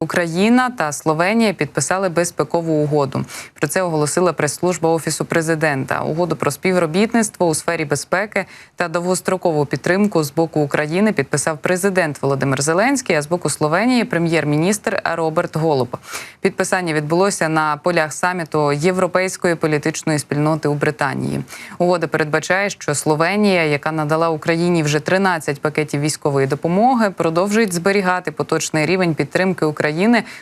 Україна та Словенія підписали безпекову угоду. Про це оголосила прес-служба офісу президента. Угоду про співробітництво у сфері безпеки та довгострокову підтримку з боку України підписав президент Володимир Зеленський. А з боку Словенії прем'єр-міністр Роберт Голуб. Підписання відбулося на полях саміту Європейської політичної спільноти у Британії. Угода передбачає, що Словенія, яка надала Україні вже 13 пакетів військової допомоги, продовжують зберігати поточний рівень підтримки України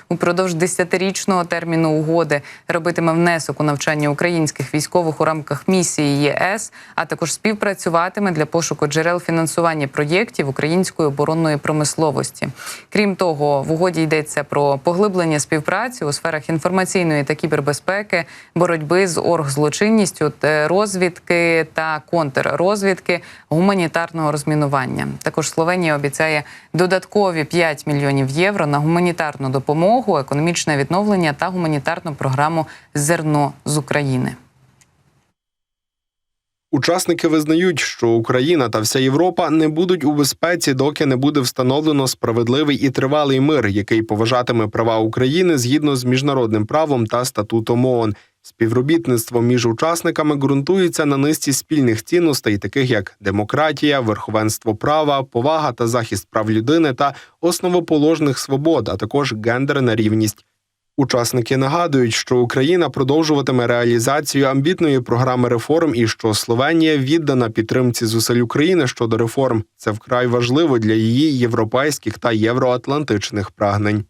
упродовж десятирічного терміну угоди, робитиме внесок у навчання українських військових у рамках місії ЄС, а також співпрацюватиме для пошуку джерел фінансування проєктів української оборонної промисловості. Крім того, в угоді йдеться про поглиблення співпраці у сферах інформаційної та кібербезпеки, боротьби з оргзлочинністю, та розвідки та контррозвідки, гуманітарного розмінування. Також Словенія обіцяє додаткові 5 мільйонів євро на гуманітарну допомогу, економічне відновлення та гуманітарну програму Зерно з України. Учасники визнають, що Україна та вся Європа не будуть у безпеці, доки не буде встановлено справедливий і тривалий мир, який поважатиме права України згідно з міжнародним правом та статутом ООН. Співробітництво між учасниками ґрунтується на низці спільних цінностей, таких як демократія, верховенство права, повага та захист прав людини та основоположних свобод, а також гендерна рівність. Учасники нагадують, що Україна продовжуватиме реалізацію амбітної програми реформ і що Словенія віддана підтримці зусиль України щодо реформ. Це вкрай важливо для її європейських та євроатлантичних прагнень.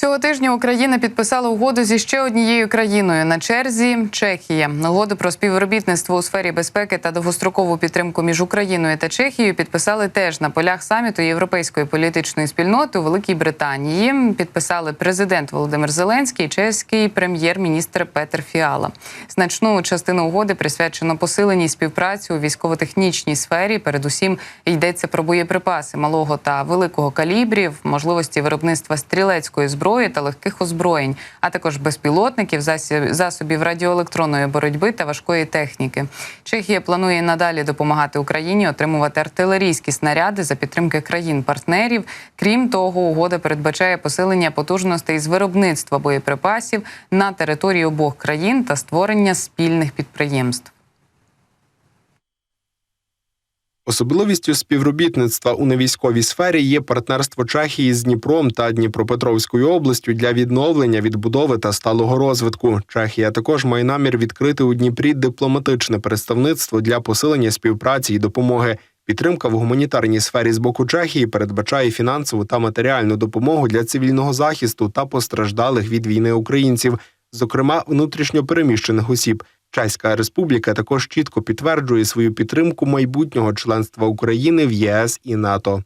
Цього тижня Україна підписала угоду зі ще однією країною на черзі Чехія. Угоду про співробітництво у сфері безпеки та довгострокову підтримку між Україною та Чехією підписали теж на полях саміту Європейської політичної спільноти у Великій Британії. Підписали президент Володимир Зеленський і чеський прем'єр-міністр Петер Фіала. Значну частину угоди присвячено посиленій співпраці у військово-технічній сфері. Передусім йдеться про боєприпаси малого та великого калібрів, можливості виробництва стрілецької зброї зброї та легких озброєнь, а також безпілотників, засобів радіоелектронної боротьби та важкої техніки. Чехія планує надалі допомагати Україні отримувати артилерійські снаряди за підтримки країн-партнерів. Крім того, угода передбачає посилення потужностей з виробництва боєприпасів на території обох країн та створення спільних підприємств. Особливістю співробітництва у невійськовій сфері є партнерство Чехії з Дніпром та Дніпропетровською областю для відновлення, відбудови та сталого розвитку. Чехія також має намір відкрити у Дніпрі дипломатичне представництво для посилення співпраці і допомоги. Підтримка в гуманітарній сфері з боку Чехії передбачає фінансову та матеріальну допомогу для цивільного захисту та постраждалих від війни українців, зокрема внутрішньо переміщених осіб. Чеська республіка також чітко підтверджує свою підтримку майбутнього членства України в ЄС і НАТО.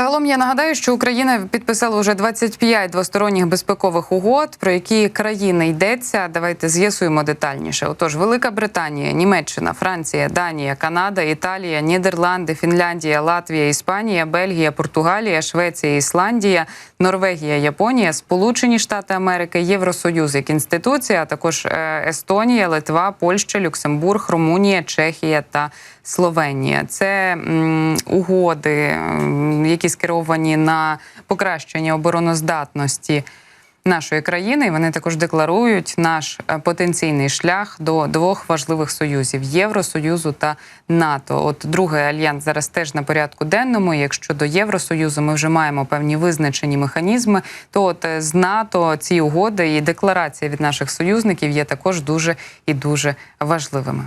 Загалом я нагадаю, що Україна підписала вже 25 двосторонніх безпекових угод. Про які країни йдеться? Давайте з'ясуємо детальніше. Отож, Велика Британія, Німеччина, Франція, Данія, Канада, Італія, Нідерланди, Фінляндія, Латвія, Іспанія, Бельгія, Португалія, Швеція, Ісландія, Норвегія, Японія, Сполучені Штати Америки, Євросоюз як інституція, а також Естонія, Литва, Польща, Люксембург, Румунія, Чехія та Словенія. Це м, угоди, які скеровані на покращення обороноздатності нашої країни. Вони також декларують наш потенційний шлях до двох важливих союзів Євросоюзу та НАТО. От другий альянс зараз теж на порядку денному. Якщо до Євросоюзу ми вже маємо певні визначені механізми, то от з НАТО ці угоди і декларація від наших союзників є також дуже і дуже важливими.